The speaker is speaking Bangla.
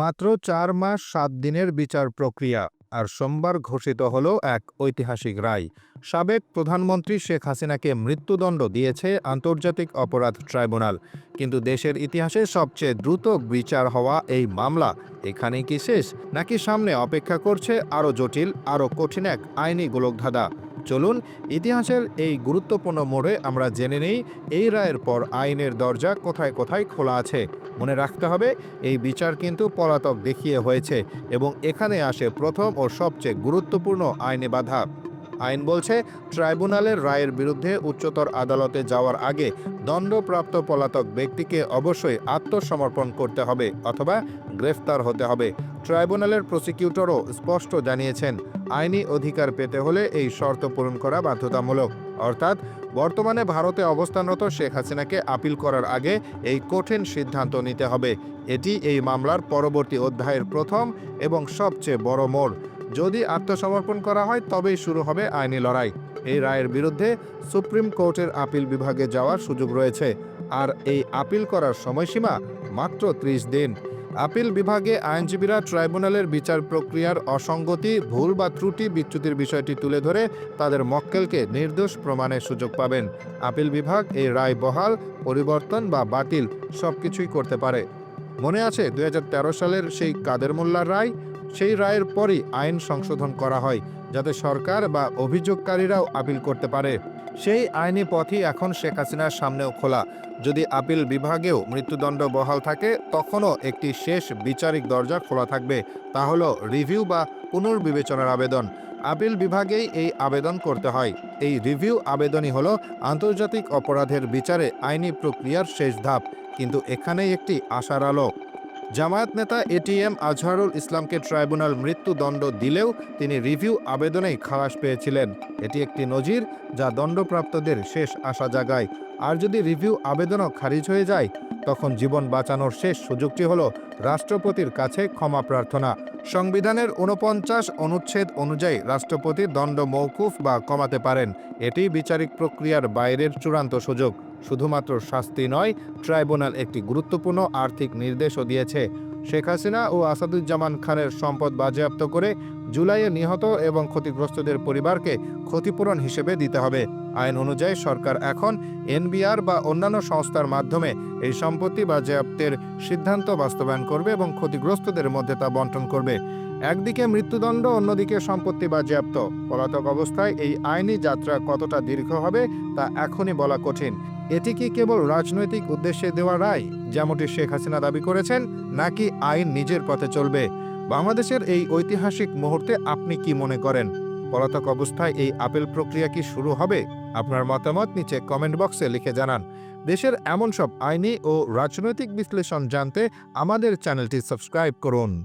মাত্র চার মাস সাত দিনের বিচার প্রক্রিয়া, আর সোমবার ঘোষিত হলো এক ঐতিহাসিক রায়। সাবেক প্রধানমন্ত্রী শেখ হাসিনাকে মৃত্যুদণ্ড দিয়েছে আন্তর্জাতিক অপরাধ ট্রাইব্যুনাল। কিন্তু দেশের ইতিহাসে সবচেয়ে দ্রুত বিচার হওয়া এই মামলা এখানেই কি শেষ? নাকি সামনে অপেক্ষা করছে আরও জটিল, আরও কঠিন এক আইনি গোলকধাঁধা? চলুন, ইতিহাসের এই গুরুত্বপূর্ণ মোড়ে আমরা জেনে নেই, এই রায়ের পর আইনের দরজা কোথায় কোথায় খোলা আছে। মনে রাখতে হবে, এই বিচার কিন্তু পলাতক দেখিয়ে হয়েছে এবং এখানে আসে প্রথম ও সবচেয়ে গুরুত্বপূর্ণ আইনে বাধা। আইন বলছে, ট্রাইব্যুনালের রায়ের বিরুদ্ধে উচ্চতর আদালতে যাওয়ার আগে দণ্ডপ্রাপ্ত পলাতক ব্যক্তিকে অবশ্যই আত্মসমর্পণ করতে হবে অথবা গ্রেফতার হতে হবে। ট্রাইব্যুনালের প্রসিকিউটরও স্পষ্ট জানিয়েছেন, আইনি অধিকার পেতে হলে এই শর্ত পূরণ করা বাধ্যতামূলক। অর্থাৎ, বর্তমানে ভারতে অবস্থানরত শেখ হাসিনাকে আপিল করার আগে এই কঠিন সিদ্ধান্ত নিতে হবে। এটি এই মামলার পরবর্তী অধ্যায়ের প্রথম এবং সবচেয়ে বড় মোড়। যদি আত্মসমর্পণ করা হয়, তবেই শুরু হবে আইনি লড়াই। এই রায়ের বিরুদ্ধে সুপ্রিম কোর্টের আপিল বিভাগে যাওয়ার সুযোগ রয়েছে। আর এই আপিল করার সময়সীমা মাত্র ত্রিশ দিন। আপিল বিভাগে আইনজীবীরা ট্রাইব্যুনালের বিচার প্রক্রিয়ার অসঙ্গতি, ভুল বা ত্রুটি বিচ্যুতির বিষয়টি তুলে ধরে তাদের মক্কেলকে নির্দোষ প্রমাণের সুযোগ পাবেন। আপিল বিভাগ এই রায় বহাল, পরিবর্তন বা বাতিল সবকিছুই করতে পারে। মনে আছে দু হাজার তেরো সালের সেই কাদের মোল্লার রায়? সেই রায়ের পরই আইন সংশোধন করা হয়, যাতে সরকার বা অভিযোগকারীরাও আপিল করতে পারে। সেই আইনি পথই এখন শেখ হাসিনার সামনেও খোলা। যদি আপিল বিভাগেও মৃত্যুদণ্ড বহাল থাকে, তখনও একটি শেষ বিচারিক দরজা খোলা থাকবে। তা হলো রিভিউ বা পুনর্বিবেচনার আবেদন। আপিল বিভাগেই এই আবেদন করতে হয়। এই রিভিউ আবেদনই হলো আন্তর্জাতিক অপরাধের বিচারে আইনি প্রক্রিয়ার শেষ ধাপ। কিন্তু এখানেই একটি আশার আলো। জামায়াত নেতা এটিএম আজহারুল ইসলামকে ট্রাইব্যুনাল মৃত্যুদণ্ড দিলেও তিনি রিভিউ আবেদনেই খালাস পেয়েছিলেন। এটি একটি নজির যা দণ্ডপ্রাপ্তদের শেষ আশা জাগায়। আর যদি রিভিউ আবেদনও খারিজ হয়ে যায়, তখন জীবন বাঁচানোর শেষ সুযোগটি হল রাষ্ট্রপতির কাছে ক্ষমা প্রার্থনা। সংবিধানের উনপঞ্চাশ অনুচ্ছেদ অনুযায়ী রাষ্ট্রপতি দণ্ড মৌকুফ বা কমাতে পারেন। এটি বিচারিক প্রক্রিয়ার বাইরের চূড়ান্ত সুযোগ। শুধুমাত্র শাস্তি নয়, ট্রাইব্যুনাল একটি গুরুত্বপূর্ণ আর্থিক নির্দেশও দিয়েছে। শেখ হাসিনা ও আসাদুজ্জামান খানের সম্পদ বাজেয়াপ্ত করে জুলাইয়ে নিহত এবং ক্ষতিগ্রস্তদের পরিবারকে ক্ষতিপূরণ হিসেবে দিতে হবে। আইন অনুযায়ী সরকার এখন এনবিআর বা অন্যান্য সংস্থার মাধ্যমে এই সম্পত্তি বাজেয়াপ্তের সিদ্ধান্ত বাস্তবায়ন করবে এবং ক্ষতিগ্রস্তদের মধ্যে তা বন্টন করবে। একদিকে মৃত্যুদণ্ড, অন্যদিকে সম্পত্তি বাজেয়াপ্ত। পলাতক অবস্থায় এই আইনি যাত্রা কতটা দীর্ঘ হবে তা এখনই বলা কঠিন। এটি কি কেবল রাজনৈতিক উদ্দেশ্যে দেওয়া রায়, যেমনটি শেখ হাসিনা দাবি করেছেন, নাকি আইন নিজের পথে চলবে? বাংলাদেশের এই ঐতিহাসিক মুহূর্তে আপনি কি মনে করেন? পলাতক অবস্থায় এই আপিল প্রক্রিয়া কি শুরু হবে? আপনার মতামত নিচে কমেন্ট বক্সে লিখে জানান। দেশের এমন সব আইনি ও রাজনৈতিক বিশ্লেষণ জানতে আমাদের চ্যানেলটি সাবস্ক্রাইব করুন।